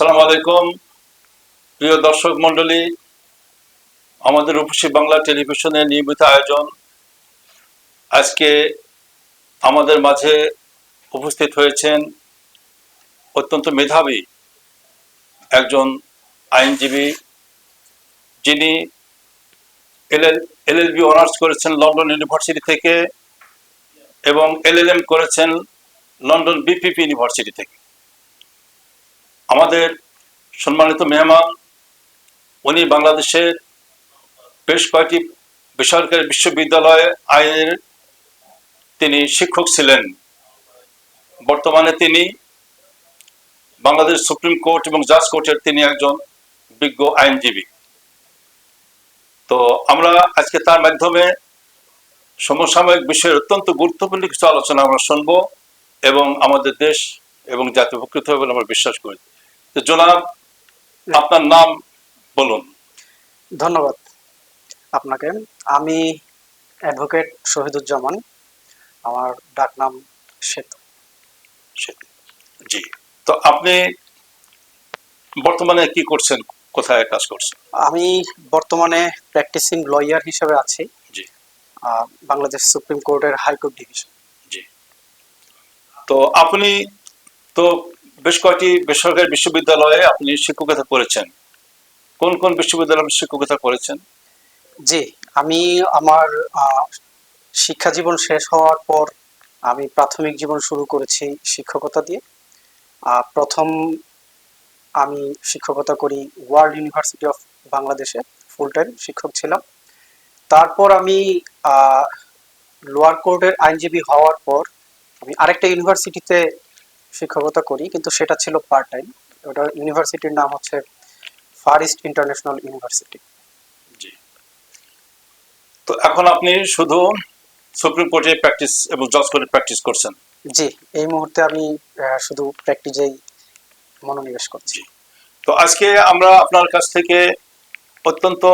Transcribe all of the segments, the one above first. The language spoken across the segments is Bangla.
সালাম আলাইকুম। প্রিয় দর্শক মন্ডলী আমাদের রূপসী বাংলা টেলিভিশনের নিয়মিত আয়োজন। আজকে আমাদের মাঝে উপস্থিত হয়েছেন অত্যন্ত মেধাবী একজন আইনজীবী, যিনি এলএল এলএলবি অনার্স করেছেন লন্ডন ইউনিভার্সিটি থেকে এবং এলএলএম করেছেন লন্ডন বিপিপি ইউনিভার্সিটি থেকে। আমাদের সম্মানিত মেহমান, উনি বাংলাদেশের বেশ কয়েকটি বেসরকারি বিশ্ববিদ্যালয়ে আইনের তিনি শিক্ষক ছিলেন। বর্তমানে তিনি বাংলাদেশ সুপ্রিম কোর্ট এবং জাজ কোর্টের তিনি একজন বিজ্ঞ আইনজীবী। তো আমরা আজকে তার মাধ্যমে সমসাময়িক বিষয়ের অত্যন্ত গুরুত্বপূর্ণ কিছু আলোচনা আমরা শুনব এবং আমাদের দেশ এবং জাতি উপকৃত হবে বলে আমরা বিশ্বাস করি। জনাব আপনার নাম বলুন। ধন্যবাদ। আপনাকে আমি অ্যাডভোকেট শহীদুজ্জামান আমার ডাকনাম সেতু। জি তো আপনি বর্তমানে কি করছেন? কোথায় কাজ করছেন? আমি বর্তমানে প্র্যাকটিসিং লয়ার হিসেবে আছি। জি। বাংলাদেশ সুপ্রিম কোর্টের হাইকোর্ট ডিভিশন। জি। তো আপনি তো বেশ কয়েকটি বেসরকারি বিশ্ববিদ্যালয়ে আপনি শিক্ষকতা করেছেন? কোন কোন বিশ্ববিদ্যালয়ে শিক্ষকতা করেছেন? জি, আমি আমার শিক্ষা জীবন শেষ হওয়ার পর আমি প্রাথমিক জীবন শুরু করেছি শিক্ষকতা দিয়ে। প্রথম আমি শিক্ষকতা করি ওয়ার্ল্ড ইউনিভার্সিটি অফ বাংলাদেশে, ফুল টাইম শিক্ষক ছিলাম। তারপর আমি লোয়ার কোর্টের আইনজীবী হওয়ার পর আমি আরেকটা ইউনিভার্সিটিতে শিক্ষকতা করি কিন্তু সেটা ছিল পার্ট টাইম ওটা ইউনিভার্সিটির নাম হচ্ছে ফার ইস্ট ইন্টারন্যাশনাল ইউনিভার্সিটি জি। তো এখন আপনি শুধু সুপ্রিম কোর্টে প্র্যাকটিস এবং জজ কোর্টে প্র্যাকটিস করছেন? জি এই মুহূর্তে আমি শুধু প্র্যাকটিসেই মনোনিবেশ করছি। তো আজকে আমরা আপনার কাছ থেকে অত্যন্ত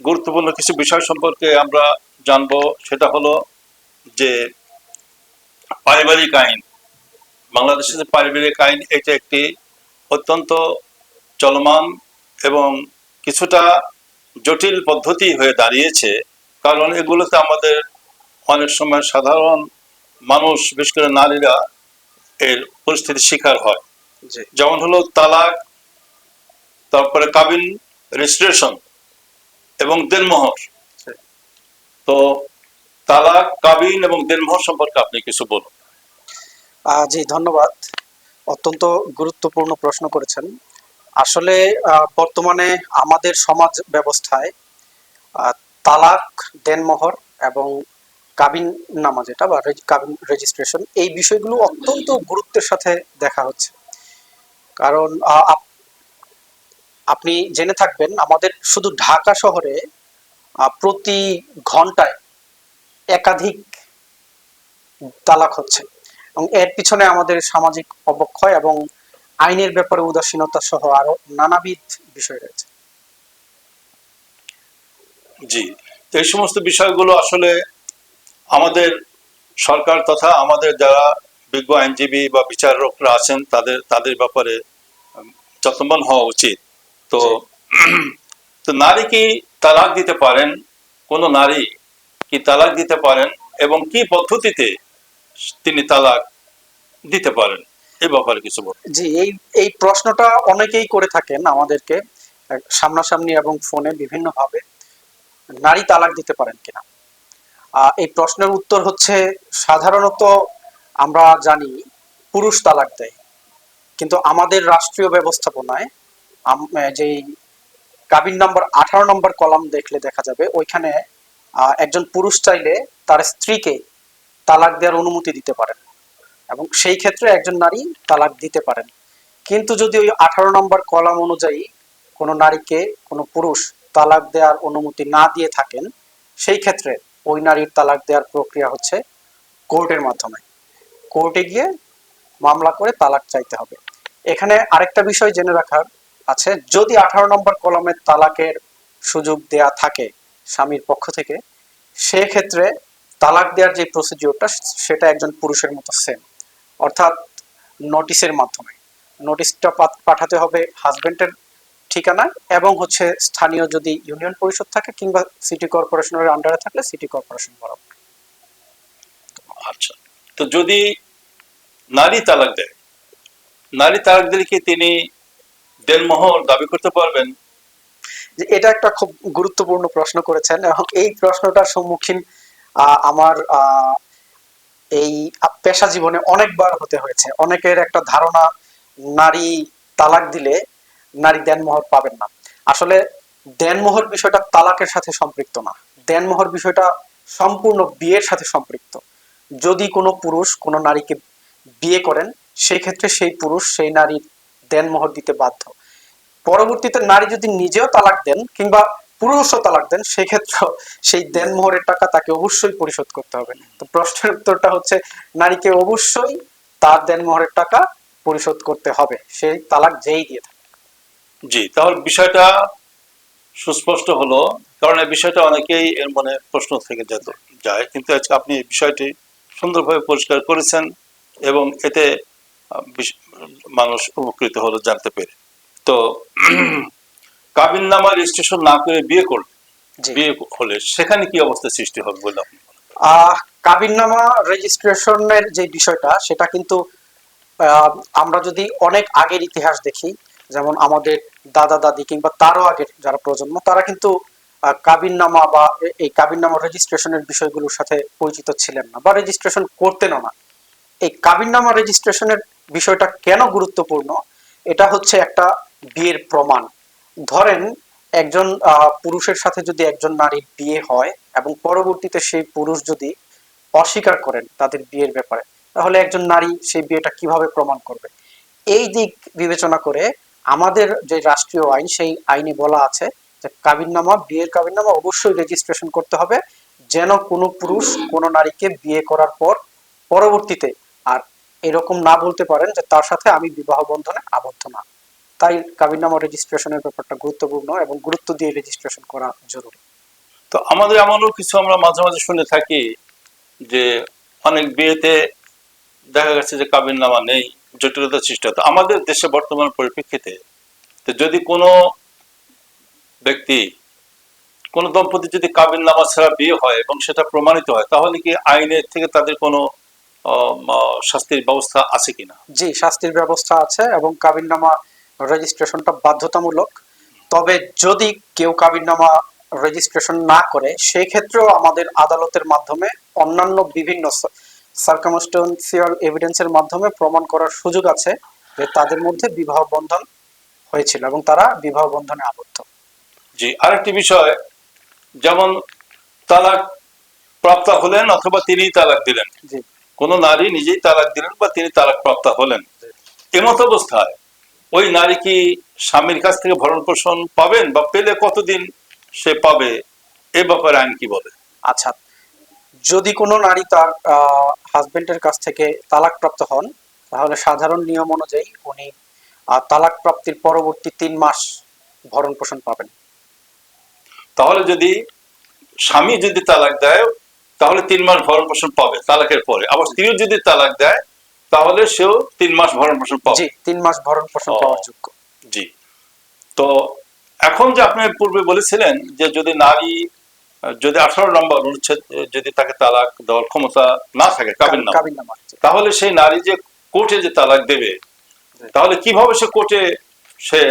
গুরুত্বপূর্ণ কিছু বিষয় সম্পর্কে আমরা জানব। সেটা হলো যে পারিবারিক আইন। বাংলাদেশের যে পারিবারিক আইন এটা একটি অত্যন্ত চলমান এবং কিছুটা জটিল পদ্ধতি হয়ে দাঁড়িয়েছে। কারণ এগুলোতে আমাদের অনেক সময় সাধারণ মানুষ বিশেষ করে নারীরা এর পরিস্থিতির শিকার হয়। যেমন হলো তালাক তারপরে কাবিন রেজিস্ট্রেশন এবং দেনমোহর। তো তালাক কাবিন এবং দেনমোহর সম্পর্কে আপনি কিছু বলুন। জি, ধন্যবাদ। অত্যন্ত গুরুত্বপূর্ণ প্রশ্ন করেছেন। আসলে বর্তমানে আমাদের সমাজ ব্যবস্থায় তালাক, দেনমোহর এবং কাবিন নামা যেটা বা কাবিন রেজিস্ট্রেশন এই বিষয়গুলো অত্যন্ত গুরুত্বের সাথে দেখা হচ্ছে। কারণ আপনি জেনে থাকবেন, আমাদের শুধু ঢাকা শহরে প্রতি ঘন্টায় একাধিক তালাক হচ্ছে। এবং এর পিছনে আমাদের সামাজিক অবক্ষয় এবং আইনের ব্যাপারে উদাসীনতা সহ আরও নানাবিধ বিষয় রয়েছে। জি তো এই সমস্ত বিষয়গুলো আসলে আমাদের সরকার তথা আমাদের যারা বিজ্ঞ আইনজীবী বা বিচারকরা আছেন তাদের তাদের ব্যাপারে যত্নবান হওয়া উচিত। তো তো নারী কি তালাক দিতে পারেন? কোন নারী কি তালাক দিতে পারেন? এবং কি পদ্ধতিতে তিনি তালাক দিতে পারেন এ ব্যাপারে কিছু বলুন। জি, এই এই প্রশ্নটা অনেকেই করে থাকেন আমাদেরকে সামনাসামনি এবং ফোনে বিভিন্ন ভাবে নারী তালাক দিতে পারেন কিনা? এই প্রশ্নের উত্তর হচ্ছে, সাধারণত আমরা জানি পুরুষ তালাক দেয়। কিন্তু আমাদের রাষ্ট্রীয় ব্যবস্থাপনায় যেই কাবিন নাম্বার আঠারো নম্বর কলাম দেখলে দেখা যাবে, ওইখানে একজন পুরুষ চাইলে তার স্ত্রীকে তালাক দেওয়ার অনুমতি দিতে পারেন। এবং সেই ক্ষেত্রে একজন নারী তালাক দিতে পারেন। কিন্তু যদি ওই আঠারো নম্বর কলাম অনুযায়ী কোনো নারীকে, কোনো পুরুষ তালাক দেওয়ার অনুমতি না দিয়ে থাকেন, সেই ক্ষেত্রে ওই নারীর তালাক দেওয়ার প্রক্রিয়া হচ্ছে কোর্টের মাধ্যমে। কোর্টে গিয়ে মামলা করে তালাক চাইতে হবে। এখানে আরেকটা বিষয় জেনে রাখার আছে, যদি আঠারো নম্বর কলমে তালাকের সুযোগ দেয়া থাকে স্বামীর পক্ষ থেকে, সেক্ষেত্রে তালাক দেওয়ার যে প্রসিডিওরটা সেটা একজন পুরুষের মতো সেম অর্থাৎ নোটিশের মাধ্যমে। নোটিশটা পাঠাতে হবে হাজবেন্ডের ঠিকানায় এবং হচ্ছে স্থানীয় যদি ইউনিয়ন পরিষদ থাকে কিংবা সিটি কর্পোরেশনের আন্ডারে থাকলে সিটি কর্পোরেশন বরাবর। আচ্ছা। তো যদি নারী তালাক দেয় নারী তালাক দিলে কি তিনি দেনমোহর দাবি করতে পারবেন? যে এটা একটা খুব গুরুত্বপূর্ণ প্রশ্ন করেছেন এবং এই প্রশ্নটার সম্মুখীন আমার এই পেশা জীবনে অনেকবার হতে হয়েছে। অনেকের একটা ধারণা, নারী তালাক দিলে নারী দেনমোহর পাবেন না। আসলে দেনমোহর বিষয়টা তালাকের সাথে সম্পৃক্ত না। দেনমোহর বিষয়টা সম্পূর্ণ বিয়ের সাথে সম্পৃক্ত। যদি কোনো পুরুষ কোনো নারীকে বিয়ে করেন সেই ক্ষেত্রে সেই পুরুষ, সেই নারীর দেনমোহর দিতে বাধ্য। পরবর্তীতে নারী যদি নিজেও তালাক দেন কিংবা পুরুষও তালাক দেন সেক্ষেত্রে সেই দেনমোহরের টাকা তাকে অবশ্যই পরিশোধ করতে হবে। তো প্রশ্নের উত্তরটা হচ্ছে, নারীকে অবশ্যই তার দেনমোহরের টাকা পরিশোধ করতে হবে। সেই তালাক যেই দিয়ে থাকে। জি, তাহলে বিষয়টা সুস্পষ্ট হলো, কারণ এই বিষয়টা অনেকেই এর মনে প্রশ্ন থেকে যেত, যায়। কিন্তু আজকে আপনি এই বিষয়টি সুন্দরভাবে পরিষ্কার করেছেন এবং এতে মানুষ উপকৃত হলো জানতে পেরে। তো কাবিন নামা রেজিস্ট্রেশন না করে বিয়ে করলে। বিয়ে হলে সেখানে কি অবস্থা সৃষ্টি হবে বলে আপনি? কাবিননামা রেজিস্ট্রেশনের যে বিষয়টা সেটা কিন্তু আমরা যদি অনেক আগের ইতিহাস দেখি যেমন আমাদের দাদা দাদি কিংবা তারও আগের যারা প্রজন্ম তারা কিন্তু কাবিননামা বা এই কাবিননামা রেজিস্ট্রেশনের বিষয়গুলোর সাথে পরিচিত ছিলেন না বা রেজিস্ট্রেশন করতেনও না। এই কাবিননামা রেজিস্ট্রেশনের বিষয়টা কেন গুরুত্বপূর্ণ? এটা হচ্ছে একটা বিয়ের প্রমাণ। ধরেন একজন পুরুষের সাথে যদি একজন নারীর বিয়ে হয় এবং পরবর্তীতে সেই পুরুষ যদি অস্বীকার করেন তাদের বিয়ের ব্যাপারে, তাহলে একজন নারী সেই বিয়েটা কীভাবে প্রমাণ করবে? এই দিক বিবেচনা করে আমাদের যে রাষ্ট্রীয় আইন, সেই আইনে বলা আছে যে কাবিননামা, বিয়ের কাবিননামা অবশ্যই রেজিস্ট্রেশন করতে হবে, যেন কোনো পুরুষ কোনো নারীকে বিয়ে করার পর পরবর্তীতে আর এরকম না বলতে পারেন যে তার সাথে আমি বিবাহ বন্ধনে আবদ্ধ না। তাই কাবিননামা রেজিস্ট্রেশনের ব্যাপারটা গুরুত্বপূর্ণ এবং গুরুত্ব দিয়ে রেজিস্ট্রেশন করা জরুরি। তো আমাদের এমনও কিছু আমরা মাঝে মাঝে শুনে থাকি যে অনেক বিয়েতে দেখা গেছে যে কাবিন নামা নেই জটিলতা সৃষ্টি হয়। তো আমাদের দেশে বর্তমান পরিপ্রেক্ষিতে তো যদি কোনো ব্যক্তি কোন দম্পতি যদি কাবিন নামা ছাড়া বিয়ে হয় এবং সেটা প্রমাণিত হয় তাহলে কি আইনের থেকে তাদের কোনো শাস্তির ব্যবস্থা আছে কিনা? জি শাস্তির ব্যবস্থা আছে এবং কাবিননামা রেজিস্ট্রেশনটা বাধ্যতামূলক। তবে যদি কেউ কাবিননামা রেজিস্ট্রেশন না করে সেই ক্ষেত্রেও আমাদের আদালতের মাধ্যমে অন্যান্য বিভিন্ন সার্কামস্টেন্সিয়াল এভিডেন্সের মাধ্যমে প্রমাণ করার সুযোগ আছে যে তাদের মধ্যে বিবাহ বন্ধন হয়েছিল এবং তারা বিবাহ বন্ধনে আবদ্ধ। জি আরেকটি বিষয় যেমন তালাক প্রাপ্ত হলেন অথবা তিনি তালাক দিলেন। কোন নারী নিজেই তালাক দিলেন বা তিনি তালাক প্রাপ্ত হলেন। এমত অবস্থায় ওই নারী কি স্বামীর কাছ থেকে ভরণ পোষণ পাবেন বা পেলে কতদিন সে পাবে? এ ব্যাপারে আইন কি বলে? আচ্ছা যদি কোনো নারী তার হাজবেন্ডের কাছ থেকে তালাক প্রাপ্ত হন তাহলে সাধারণ নিয়ম অনুযায়ী উনি তালাক প্রাপ্তির পরবর্তী তিন মাস ভরণ পোষণ পাবেন। তাহলে যদি স্বামী যদি তালাক দেয় তাহলে তিন মাস ভরণ পোষণ পাবে তালাকের পরে। আবার স্ত্রীও যদি তালাক দেয় তাহলে সেও তিন মাস ভরণ পোষণ পাবে। জি তিন মাস ভরণ পোষণ পাওয়ার যোগ্য। জি। তো এখন যে আপনি পূর্বে বলেছিলেন যে যদি নারী যদি আঠারো নম্বর অনুচ্ছেদ যদি তাকে তালাক দেওয়ার ক্ষমতা না থাকে কাবিন নামা। তাহলে সেই নারী যে কোর্টে যে তালাক দেবে তাহলে কীভাবে সে কোর্টে সে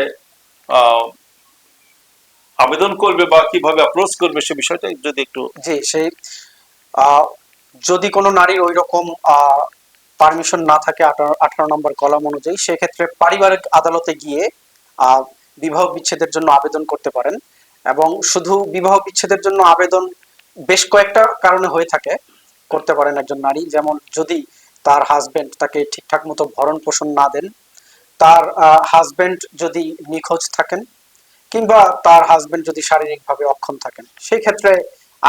আবেদন করবে বা কীভাবে অ্যাপ্রোচ করবে সে বিষয়টা যদি একটু জি সেই যদি কোনো নারীর ওই রকম পারমিশন না থাকে আঠারো নম্বর কলাম অনুযায়ী, সেক্ষেত্রে পারিবারিক আদালতে গিয়ে বিবাহ বিচ্ছেদের জন্য আবেদন করতে পারেন। এবং শুধু বিবাহ বিচ্ছেদের জন্য আবেদন বেশ কয়েকটা কারণে হয়ে থাকে। করতে পারেন একজন নারী, যেমন যদি তার হাজবেন্ড তাকে ঠিকঠাক মতো ভরণ পোষণ না দেন, তার হাজবেন্ড যদি নিখোঁজ থাকেন, কিংবা তার হাজবেন্ড যদি শারীরিকভাবে অক্ষম থাকেন সেই ক্ষেত্রে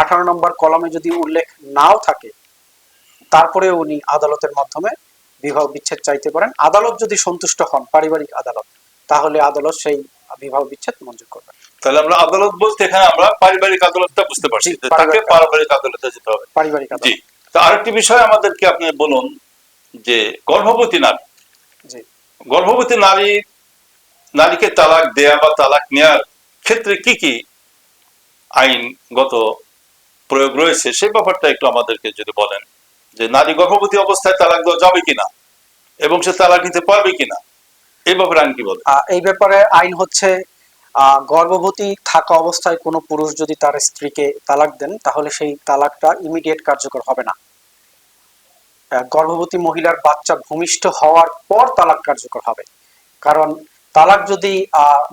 আঠারো নম্বর কলমে যদি উল্লেখ নাও থাকে তারপরে উনি আদালতের মাধ্যমে বিবাহ বিচ্ছেদ চাইতে পারেন। আদালত যদি সন্তুষ্ট হন পারিবারিক আদালত তাহলে আদালত সেই বিবাহ বিচ্ছেদ মঞ্জুর করবে তাহলে আমরা আদালত বলতে এখানে আমরা পারিবারিক আদালতটা বুঝতে পারছি। তাকে পারিবারিক আদালতে। যেতে হবে। পারিবারিক জি তো আরেকটি বিষয় আমাদেরকে আপনি বলুন যে গর্ভবতী নারী। জি। গর্ভবতী নারী নারীকে তালাক দেয়া বা তালাক নেয়ার ক্ষেত্রে কি কি আইনগত প্রয়োগ রয়েছে সেই ব্যাপারটা একটু আমাদেরকে যদি বলেন। যে নারী গর্ভবতী অবস্থায় তালাক দেওয়া যাবে কিনা? এবং সে তালাক নিতে পারবে কিনা? এই ব্যাপারে আইন কি বলে? এই ব্যাপারে আইন হচ্ছে গর্ভবতী থাকা অবস্থায় কোনো পুরুষ যদি তার স্ত্রীকে তালাক দেন, তাহলে সেই তালাকটা ইমিডিয়েট কার্যকর হবে না। গর্ভবতী মহিলার বাচ্চা ভূমিষ্ঠ হওয়ার পর তালাক কার্যকর হবে। কারণ তালাক যদি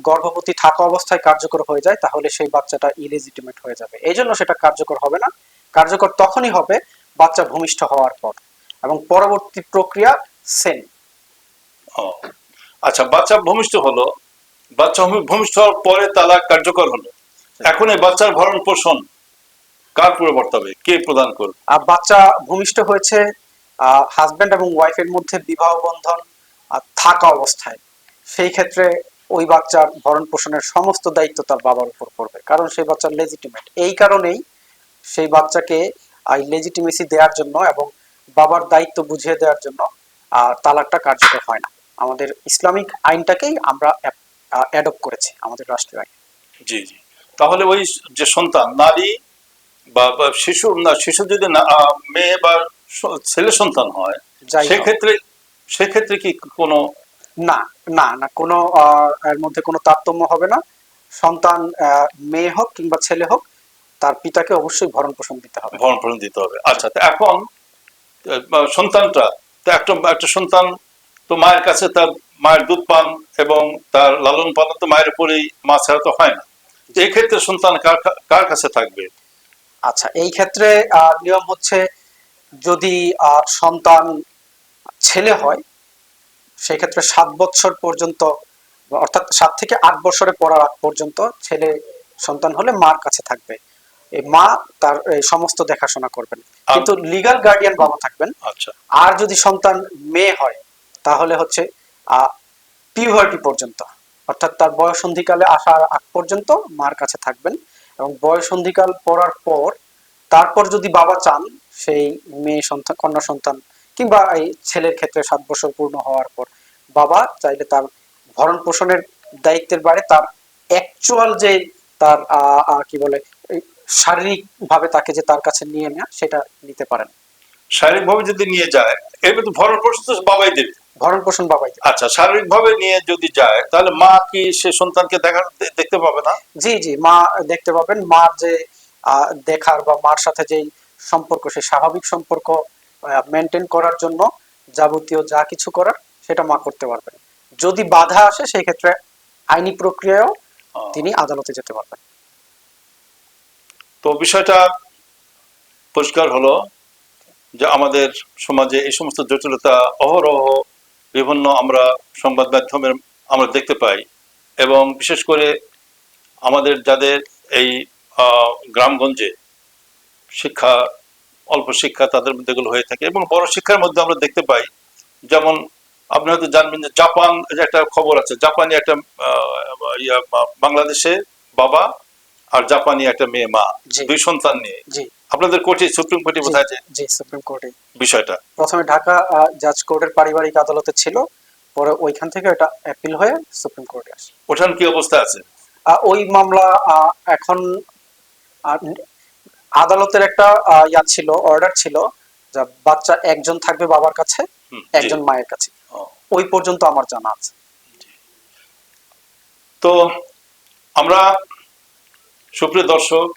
গর্ভবতী থাকা অবস্থায় কার্যকর হয়ে যায়, তাহলে সেই বাচ্চাটা ইলেজিটিমেট হয়ে যাবে। এই জন্য সেটা কার্যকর হবে না। কার্যকর তখনই হবে বাচ্চা ভূমিষ্ঠ হওয়ার পর এবং পরবর্তী প্রক্রিয়া সেম আচ্ছা বাচ্চা ভূমিষ্ঠ হলো বাচ্চা ভূমিষ্ঠ হওয়ার পরে তালাক কার্যকর হলো। এখন এই বাচ্চার ভরণ পোষণ কার পুরো বর্তাবে? কে প্রদান করবে? আর বাচ্চা ভূমিষ্ঠ হয়েছে হাজবেন্ড এবং ওয়াইফের মধ্যে বিবাহ বন্ধন থাকা অবস্থায়। সেই ক্ষেত্রে ওই বাচ্চার ভরণ পোষণের সমস্ত দায়িত্ব তার বাবার উপর পড়বে। কারণ সেই বাচ্চার লেজিটিমেট এই কারণেই সেই বাচ্চাকে লেজিটিমেসি দেওয়ার জন্য এবং বাবার দায়িত্ব বুঝিয়ে দেওয়ার জন্য তালাকটা কার্যকর হয় না। আমাদের ইসলামিক আইনটাকেই আমরা অ্যাডপ্ট করেছি আমাদের রাষ্ট্রীয় আইন। জি জি। তাহলে ওই যে সন্তান নারী বা শিশু না শিশু যদি না মেয়ে বা ছেলে সন্তান হয় সেক্ষেত্রে সেক্ষেত্রে কি কোনো না না না কোনো আহ, এর মধ্যে কোনো তারতম্য হবে না। সন্তান মেয়ে হোক কিংবা ছেলে হোক তার পিতাকে অবশ্যই ভরণ পোষণ দিতে হবে। ভরণ পোষণ দিতে হবে। আচ্ছা তো এখন সন্তানটা তো একটা একটা সন্তান তো মায়ের কাছে তার মায়ের দুধ পান এবং তার লালন পালন তো মায়ের উপরেই মা ছাড়া তো হয় না। এই ক্ষেত্রে সন্তান কার কার কাছে থাকবে? আচ্ছা এই ক্ষেত্রে নিয়ম হচ্ছে যদি সন্তান ছেলে হয় সেই ক্ষেত্রে সাত বছর পর্যন্ত অর্থাৎ সাত থেকে আট বছরে পড়ার আগ পর্যন্ত ছেলে সন্তান হলে মার কাছে থাকবে। মা তার সমস্ত দেখাশোনা করবেন। কিন্তু লিগাল গার্ডিয়ান বাবা থাকবেন। আচ্ছা। আর যদি সন্তান মেয়ে হয় তাহলে হচ্ছে পিউবার্টি পর্যন্ত। অর্থাৎ তার বয়সন্ধিকালে আসার আগ পর্যন্ত মার কাছে থাকবেন এবং বয়সন্ধিকাল পড়ার পর তারপর যদি বাবা চান সেই মেয়ে সন্তান কন্যা সন্তান কিংবা এই ছেলের ক্ষেত্রে সাত বছর পূর্ণ হওয়ার পর বাবা চাইলে তার ভরণ পোষণের দায়িত্বের বাইরে তার অ্যাকচুয়াল যে তার কি বলে শারীরিক ভাবে তাকে যে তার কাছে নিয়ে নেওয়া সেটা নিতে পারেন। শারীরিকভাবে যদি নিয়ে যায় এবার তো ভরণ পোষণ তো বাবাই দেবে। ভরণ পোষণ বাবাই। আচ্ছা শারীরিকভাবে নিয়ে যদি যায় তাহলে মা কি সে সন্তানকে দেখা দেখতে পাবে না? জি জি মা দেখতে পাবেন। মার যে দেখার বা মার সাথে যেই সম্পর্ক সেই স্বাভাবিক সম্পর্ক মেনটেন করার জন্য যাবতীয় যা কিছু করার সেটা মা করতে পারবেন। যদি বাধা আসে সেই ক্ষেত্রে আইনি প্রক্রিয়ায়ও ও, তিনি আদালতে যেতে পারবেন। তো বিষয়টা পরিষ্কার হলো যে আমাদের সমাজে এই সমস্ত জটিলতা, অহরহ বিভিন্ন আমরা সংবাদ মাধ্যমের আমরা দেখতে পাই এবং বিশেষ করে আমাদের যাদের এই গ্রামগঞ্জে শিক্ষা, অল্প শিক্ষা তাদের মধ্যে এগুলো হয়ে থাকে এবং বড় শিক্ষার মধ্যে আমরা দেখতে পাই। যেমন আপনি হয়তো জানবেন যে জাপান যে একটা খবর আছে, জাপানি একটা বাংলাদেশে বাবা আর জাপানি একটা মেয়ে মা দুই সন্তান নিয়ে। আপনাদের কোর্টে সুপ্রিম কোর্টে বোঝা যায় জি সুপ্রিম কোর্টে। বিষয়টা। প্রথমে ঢাকা জাজ কোর্টের পারিবারিক আদালতে ছিল। পরে ওইখান থেকে এটা অ্যাপিল হয়ে সুপ্রিম কোর্টে আসে। ওঠান কি অবস্থা আছে? ওই মামলা এখন আদালতের একটা ইয়া ছিল অর্ডার ছিল যে বাচ্চা একজন থাকবে বাবার কাছে একজন মায়ের কাছে। ওই পর্যন্ত আমার জানা আছে। তো আমরা সুপ্রিয় দর্শক,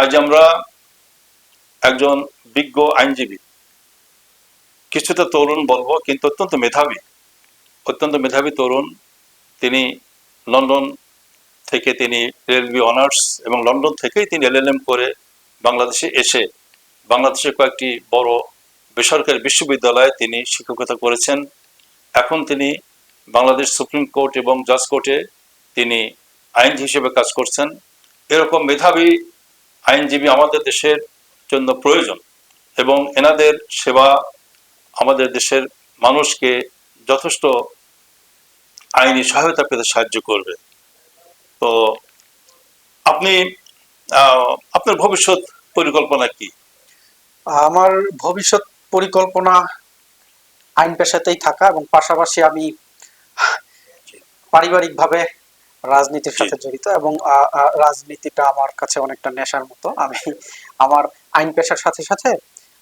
আজ আমরা একজন বিজ্ঞ আইনজীবী, কিছুটা তরুণ বলব, কিন্তু অত্যন্ত মেধাবী অত্যন্ত মেধাবী তরুণ। তিনি লন্ডন থেকে তিনি রেলওয়ে অনার্স এবং লন্ডন থেকেই তিনি এলএলএম করে বাংলাদেশে এসে, বাংলাদেশের কয়েকটি বড় বেসরকারি বিশ্ববিদ্যালয়ে তিনি শিক্ষকতা করেছেন। এখন তিনি বাংলাদেশ সুপ্রিম কোর্ট এবং জাজ কোর্টে তিনি আইন হিসেবে কাজ করছেন। এরকম মেধাবী আইনজীবী আমাদের দেশের জন্য প্রয়োজন এবং এনাদের সেবা আমাদের দেশের মানুষকে যথেষ্ট আইনি সহায়তা পেতে সাহায্য করবে। তো আপনি আপনার ভবিষ্যৎ পরিকল্পনা কি? আমার ভবিষ্যৎ পরিকল্পনা আইন পেশাতেই থাকা এবং পাশাপাশি আমি পারিবারিকভাবে রাজনীতির সাথে জড়িত এবং রাজনীতিটা আমার কাছে অনেকটা নেশার মতো। আমি আমার আইন পেশার সাথে সাথে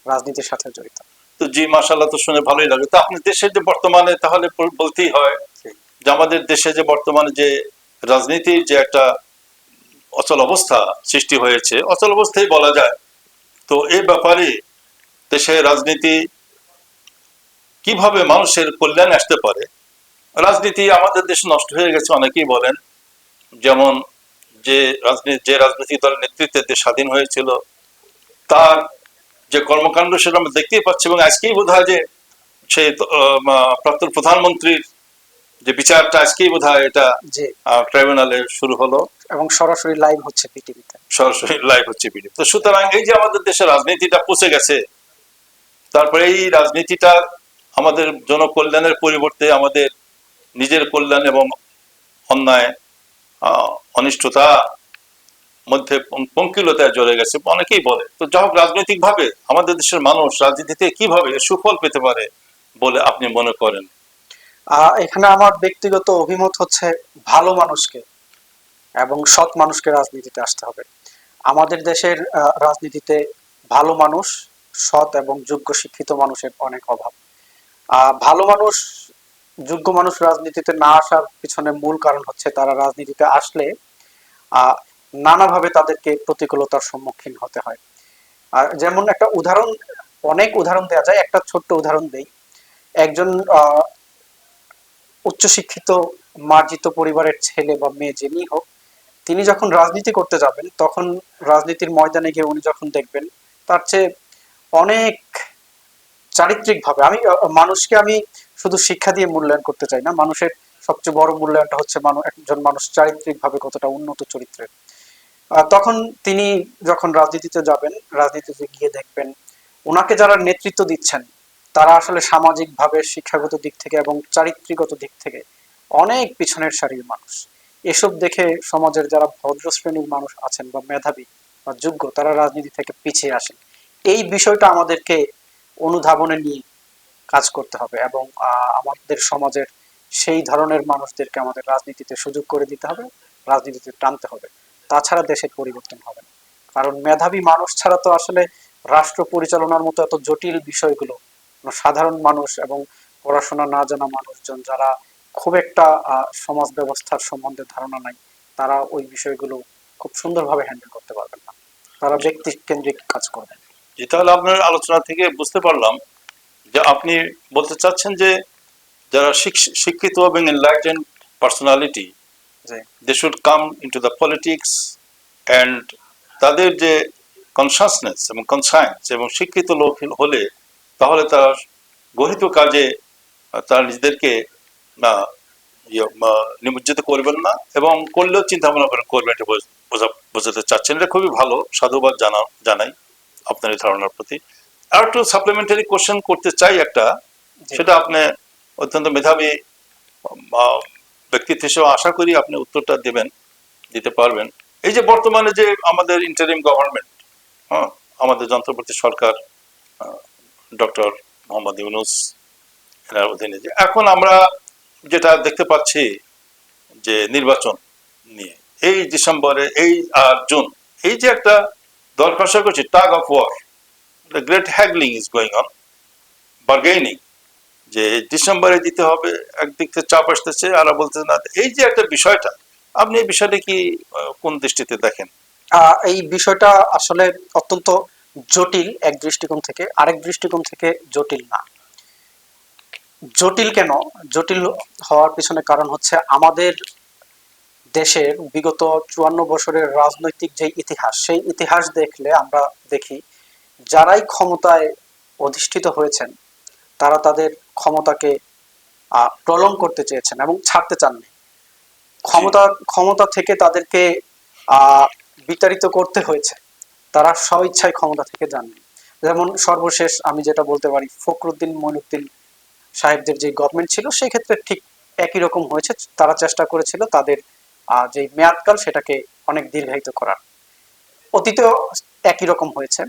রাজনীতির সাথে জড়িত। তো জি মাসাল্লাহ তো শুনে ভালোই লাগে তো আপনি দেশের যে বর্তমানে তাহলে বলতেই হয় যে আমাদের দেশে যে বর্তমানে যে রাজনীতির যে একটা অচল অবস্থা সৃষ্টি হয়েছে অচল অবস্থাই বলা যায়। তো এই ব্যাপারে দেশের রাজনীতি কীভাবে মানুষের কল্যাণ আসতে পারে? রাজনীতি আমাদের দেশে নষ্ট হয়ে গেছে অনেকেই বলেন। যেমন যে রাজনীতি যে রাজনৈতিক দলের নেতৃত্বে দেশ স্বাধীন হয়েছিল তার যে কর্মকাণ্ড সেটা আমরা দেখতেই পাচ্ছি এবং আজকেই বোধ হয় যে সেই প্রাক্তন প্রধানমন্ত্রীর যে বিচারটা আজকেই বোধ হয় এটা ট্রাইব্যুনালে শুরু হলো। এবং সরাসরি লাইভ হচ্ছে পৃথিবীতে সরাসরি লাইভ হচ্ছে ভিডিও তো সুতরাং এই যে আমাদের দেশের রাজনীতিটা পচে গেছে তারপরে এই রাজনীতিটা আমাদের জনকল্যাণের পরিবর্তে আমাদের নিজের কল্যাণ এবং অন্যায় অনিষ্টতা মধ্যে পঙ্কিলতায় জড়ে গেছে, অনেকেই বলে। তো যা হোক রাজনৈতিক ভাবে আমাদের দেশের মানুষ রাজনীতিতে কীভাবে সুফল পেতে পারে বলে আপনি মনে করেন? এখানে আমার ব্যক্তিগত অভিমত হচ্ছে ভালো মানুষকে এবং সৎ মানুষকে রাজনীতিতে আসতে হবে। আমাদের দেশের রাজনীতিতে ভালো মানুষ সৎ এবং যোগ্য শিক্ষিত মানুষের অনেক অভাব। ভালো মানুষ যোগ্য মানুষ রাজনীতিতে না আসার পিছনে মূল কারণ হচ্ছে তারা রাজনীতিতে আসলে নানাভাবে তাদেরকে প্রতিকূলতার সম্মুখীন হতে হয়। আর যেমন একটা উদাহরণ, অনেক উদাহরণ দেওয়া যায়, একটা ছোট্ট উদাহরণ দেই। একজন উচ্চশিক্ষিত, মার্জিত পরিবারের ছেলে বা মেয়ে যিনি হোক, তিনি যখন রাজনীতি করতে যাবেন, তখন রাজনীতির ময়দানে গিয়ে উনি যখন দেখবেন, তার চেয়ে অনেক চারিত্রিক ভাবে আমি মানুষকে আমি শুধু শিক্ষা দিয়ে মূল্যায়ন করতে চাই না, মানুষের সবচেয়ে বড় মূল্যায়নটা হচ্ছে মানুষ একজন মানুষ চারিত্রিক ভাবে কতটা উন্নত চরিত্রের। তখন তিনি যখন রাজনীতিতে যাবেন, রাজনীতিতে গিয়ে দেখবেন, ওনাকে যারা নেতৃত্ব দিচ্ছেন, তারা আসলে সামাজিকভাবে, শিক্ষাগত দিক থেকে এবং চারিত্রিকত দিক থেকে অনেক পিছনের সারির মানুষ। এসব দেখে সমাজের যারা ভদ্র শ্রেণির মানুষ আছেন বা মেধাবী বা যোগ্য, তারা রাজনীতি থেকে পিছিয়ে আসেন। এই বিষয়টা আমাদেরকে অনুধাবনে নিয়ে কাজ করতে হবে এবং আমাদের সমাজের সেই ধরনের মানুষদেরকে আমাদের রাজনীতিতে সুযোগ করে দিতে হবে রাজনীতিতে টানতে হবে। তাছাড়া দেশের পরিবর্তন হবে না। কারণ মেধাবী মানুষ ছাড়া তো আসলে রাষ্ট্র পরিচালনার মতো এত জটিল বিষয়গুলো সাধারণ মানুষ এবং পড়াশোনা না জানা মানুষজন যারা খুব একটা আহ, সমাজ ব্যবস্থার সম্বন্ধে ধারণা নাই তারা ওই বিষয়গুলো খুব সুন্দরভাবে হ্যান্ডেল করতে পারবেন না। তারা ব্যক্তি কেন্দ্রিক কাজ করবেন তাহলে আপনার আলোচনা থেকে বুঝতে পারলাম যে আপনি বলতে চাচ্ছেন যে যারা শিক্ষ- শিক্ষিত এবং enlighten personality they should come into the politics and তাদের যে কনসাসনেস এবং কনসায়েন্স এবং শিক্ষিত লোক হলে তাহলে তারা গহিত কাজে তারা নিজেদেরকে ইয়ে, নিমজ্জিত করবেন না এবং করলেও চিন্তা ভাবনা করে করবেন এটা বোঝা- বোঝাতে চাচ্ছেন। এটা খুবই ভালো সাধুবাদ জানা জানাই আপনার এই ধারণার প্রতি। আর একটু সাপ্লিমেন্টারি কোশ্চেন করতে চাই একটা সেটা আপনি অত্যন্ত মেধাবী ব্যক্তিত্ব হিসেবে আশা করি আপনি উত্তরটা দেবেন দিতে পারবেন। এই যে বর্তমানে যে আমাদের ইন্টারিম গভর্নমেন্ট হ্যাঁ আমাদের যন্ত্রপাতি সরকার ডক্টর মোহাম্মদ ইউনুস এনার অধীনে যে এখন আমরা যেটা দেখতে পাচ্ছি যে নির্বাচন নিয়ে এই ডিসেম্বরে এই আর জুন এই যে একটা দরখাস্ত করছি tug of war great haggling is going on bargaining যে ডিসেম্বরে দিতে হবে, একদিক থেকে চাপ আসতেছে, আর বলতে না, এই যে একটা বিষয়টা, আপনি এই বিষয়টা কি কোন দৃষ্টিতে দেখেন? এই বিষয়টা আসলে অত্যন্ত জটিল এক দৃষ্টিকোণ থেকে, আরেক দৃষ্টিকোণ থেকে জটিল না। জটিল কেন? জটিল হওয়ার পিছনে কারণ হচ্ছে আমাদের দেশের বিগত চুয়ান্ন বছরের রাজনৈতিক যে ইতিহাস, সেই ইতিহাস দেখলে আমরা দেখি যারাই ক্ষমতায় অধিষ্ঠিত হয়েছেন, তারা তাদের ক্ষমতাকে প্রলং করতে চেয়েছেন এবং ছাড়তে চাননি। ক্ষমতা ক্ষমতা থেকে তাদেরকে বিতাড়িত করতে হয়েছে। তারা স্বইচ্ছায় ক্ষমতা থেকে যাননি। যেমন সর্বশেষ আমি যেটা বলতে পারি, ফখরুদ্দিন মইনুদ্দিন সাহেবদের যে গভর্নমেন্ট ছিল, সেই ক্ষেত্রে ঠিক একই রকম হয়েছে। তারা চেষ্টা করেছিল তাদের যে মেয়াদকাল, সেটাকে অনেক দীর্ঘায়িত করার। অতীতেও একই রকম হয়েছে।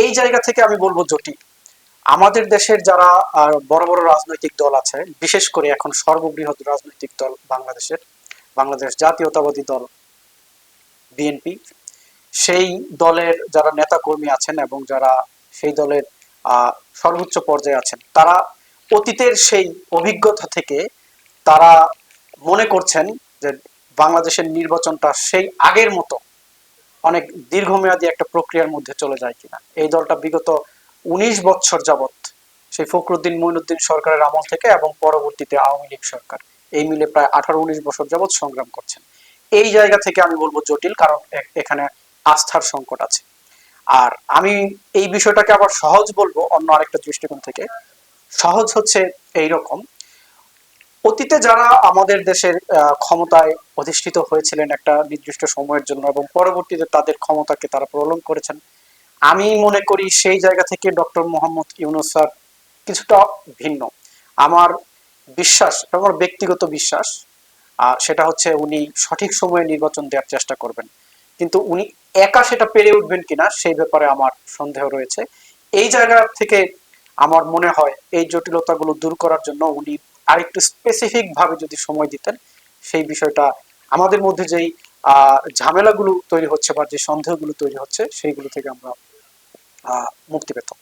এই জায়গা থেকে আমি বলব জটিল আমাদের দেশের যারা বড় বড় রাজনৈতিক দল আছে, বিশেষ করে এখন সর্ববৃহৎ রাজনৈতিক দল বাংলাদেশের, বাংলাদেশ জাতীয়তাবাদী দল বিএনপি, সেই দলের যারা নেতাকর্মী আছেন এবং যারা সেই দলের সর্বোচ্চ পর্যায়ে আছেন, তারা অতীতের সেই অভিজ্ঞতা থেকে তারা মনে করছেন যে বাংলাদেশের নির্বাচনটা সেই আগের মতো। অনেক দীর্ঘমেয়াদী একটা প্রক্রিয়ার মধ্যে চলে যায় কিনা। এই দলটা বিগত উনিশ বছর যাবত সেই ফখরুদ্দিন মঈনুদ্দিন সরকারের আমল থেকে এবং পরবর্তীতে আওয়ামী লীগ সরকার। এই মিলে প্রায় আঠারো উনিশ বছর যাবৎ সংগ্রাম করছেন। এই জায়গা থেকে আমি বলব জটিল, কারণ এখানে আস্থার সংকট আছে। আর আমি এই বিষয়টাকে আবার সহজ বলব অন্য আরেকটা দৃষ্টিকোণ থেকে। সহজ হচ্ছে এই রকম অতীতে যারা আমাদের দেশের ক্ষমতায় অধিষ্ঠিত হয়েছিলেন একটা নির্দিষ্ট সময়ের জন্য এবং পরবর্তীতে তাদের ক্ষমতাকে তারা প্রলং করেছেন, আমি মনে করি সেই জায়গা থেকে ডক্টর মোহাম্মদ ইউনুস স্যার কিছুটা ভিন্ন। আমার বিশ্বাস, আমার ব্যক্তিগত বিশ্বাস সেটা হচ্ছে উনি সঠিক সময়ে নির্বাচন দেওয়ার চেষ্টা করবেন। কিন্তু উনি একা সেটা পেরে উঠবেন কিনা, সেই ব্যাপারে আমার সন্দেহ রয়েছে। এই জায়গা থেকে আমার মনে হয় এই জটিলতাগুলো দূর করার জন্য উনি আরেকটু স্পেসিফিক ভাবে যদি সময় দিতেন, সেই বিষয়টা আমাদের মধ্যে যেই ঝামেলাগুলো তৈরি হচ্ছে বা যে সন্দেহগুলো তৈরি হচ্ছে, সেইগুলো থেকে আমরা মুক্তি পেতাম।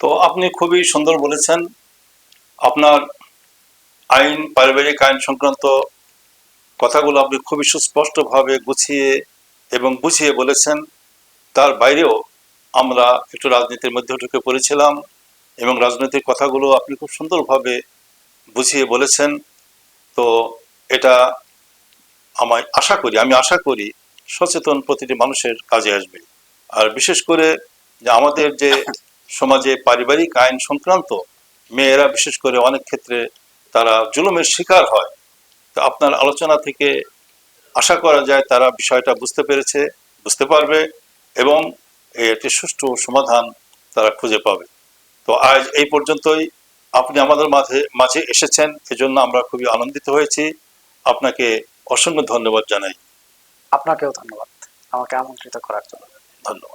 তো আপনি খুবই সুন্দর বলেছেন, আপনার আইন, পারিবারিক আইন সংক্রান্ত কথাগুলো আপনি খুবই সুস্পষ্টভাবে গুছিয়ে এবং বুঝিয়ে বলেছেন। তার বাইরেও আমরা একটু রাজনীতির মধ্যে ঢুকে পড়েছিলাম এবং রাজনৈতিক কথাগুলো আপনি খুব সুন্দরভাবে বুঝিয়ে বলেছেন, তো এটা আমায় আশা করি, আমি আশা করি সচেতন প্রতিটি মানুষের কাজে আসবে। আর বিশেষ করে যে আমাদের যে সমাজে পারিবারিক আইন সংক্রান্ত মেয়েরা বিশেষ করে অনেক ক্ষেত্রে তারা জুলুমের শিকার হয়। তো আপনার আলোচনা থেকে আশা করা যায় তারা বিষয়টা বুঝতে পেরেছে, বুঝতে পারবে এবং একটি সুষ্ঠু সমাধান তারা খুঁজে পাবে। তো আজ এই পর্যন্তই। আপনি আমাদের মাঝে মাঝে এসেছেন এজন্য আমরা খুবই আনন্দিত হয়েছি। আপনাকে অসংখ্য ধন্যবাদ জানাই। আপনাকেও ধন্যবাদ। আমাকে আমন্ত্রিত করার জন্য। ধন্যবাদ।